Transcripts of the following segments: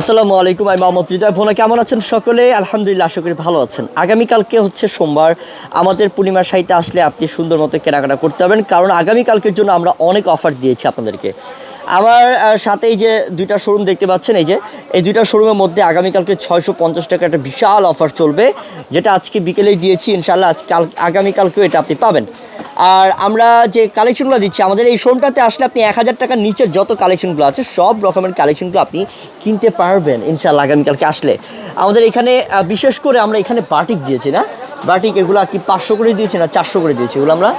আসসালামু আলাইকুম, আমি মোহাম্মদ হৃদয় ভোনা কেমন আছেন সকলে? আলহামদুলিল্লাহ, আশা করি ভালো আছেন। আগামীকালকে হচ্ছে সোমবার। আমাদের পূর্ণিমার সাইতে আসলে আপনি সুন্দর মতো কেনাকাটা করতে পারবেন। কারণ আগামীকালকের জন্য আমরা অনেক অফার দিয়েছি আপনাদেরকে। আমার সাথে এই যে দুইটা শোরুম দেখতে পাচ্ছেন, এই যে, এই দুইটা শোরুমের মধ্যে আগামীকালকে ছয়শো পঞ্চাশ টাকা একটা বিশাল অফার চলবে, যেটা আজকে বিকেলেই দিয়েছি। ইনশাল্লাহ আজ কাল আগামীকালকেও এটা আপনি পাবেন। আর আমরা যে কালেকশনগুলো দিচ্ছি, আমাদের এই শোরুমটাতে আসলে আপনি এক হাজার টাকার নিচের যত কালেকশনগুলো আছে, সব রকমের কালেকশনগুলো আপনি কিনতে পারবেন ইনশাল্লাহ আগামীকালকে আসলে। আমাদের এখানে বিশেষ করে আমরা এখানে বাটিক দিয়েছি না? বাটিক এগুলো কি পাঁচশো করে দিয়েছি না, চারশো করে দিয়েছি? এগুলো আমরা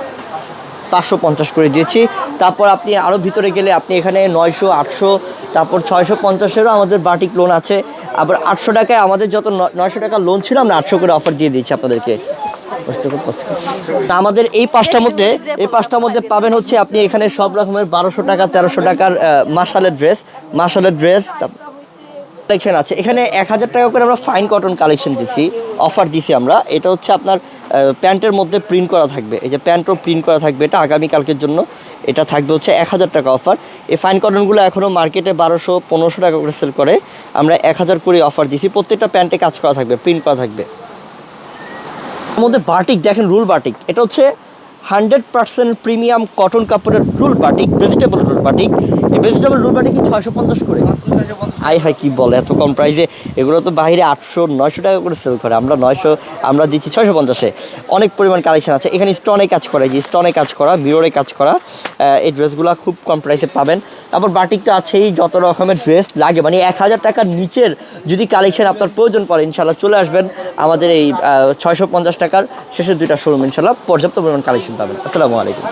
পাঁচশো পঞ্চাশ করে দিয়েছি। তারপর আপনি আরও ভিতরে গেলে আপনি এখানে নয়শো, আটশো, তারপর ছয়শো পঞ্চাশেরও আমাদের বাটিক লোন আছে। আবার আটশো টাকায় আমাদের যত নয়শো টাকা লোন ছিল, আমরা আটশো করে অফার দিয়ে দিয়েছি আপনাদেরকে। আমাদের এই পাঁচটার মধ্যে, এই পাঁচটার মধ্যে পাবেন হচ্ছে আপনি এখানে সব রকমের বারোশো টাকা, তেরোশো টাকার মাসালের ড্রেস মাসালের ড্রেস কালেকশন আছে। এখানে এক হাজার টাকা করে আমরা ফাইন কটন কালেকশন দিছি অফার দিছি আমরা। এটা হচ্ছে আপনার প্যান্টের মধ্যে প্রিন্ট করা থাকবে। এই যে প্যান্টও প্রিন্ট করা থাকবে, এটা আগামীকালকের জন্য এটা থাকবে হচ্ছে এক হাজার টাকা অফার এই ফাইন কটনগুলো এখনও মার্কেটে বারোশো, পনেরোশো টাকা করে সেল করে। আমরা এক হাজার করে অফার দিছি। প্রত্যেকটা প্যান্টে কাজ করা থাকবে প্রিন্ট করা থাকবে। মধ্যে বাটিক, দেখেন রুল বাটিক। এটা হচ্ছে হান্ড্রেড পার্সেন্ট প্রিমিয়াম কটন কাপড়ের rule batik vegetable rule batik. এই ভেজিটেবল রুল বাটিক ছয়শো পঞ্চাশ করে। আই হাই কি বলে, এত কম প্রাইসে এগুলো তো বাইরে আটশো, নয়শো টাকা করে সেল করে। আমরা নয়শো, আমরা দিচ্ছি ছয়শো পঞ্চাশে। অনেক পরিমাণ কালেকশন আছে। এখানে স্টোনে কাজ করা যে স্টোনে কাজ করা মিররে কাজ করা এই ড্রেসগুলো খুব কম প্রাইসে পাবেন। তারপর বাটিক তো আছেই, যত রকমের ড্রেস লাগে। মানে এক হাজার টাকার নিচের যদি কালেকশন আপনার প্রয়োজন পড়ে ইনশাল্লাহ চলে আসবেন। আমাদের এই ছয়শো পঞ্চাশ টাকার শেষের দুইটা শোরুম ইনশাল্লাহ পর্যাপ্ত পরিমাণ কালেকশন পাবেন। আসসালামু আলাইকুম।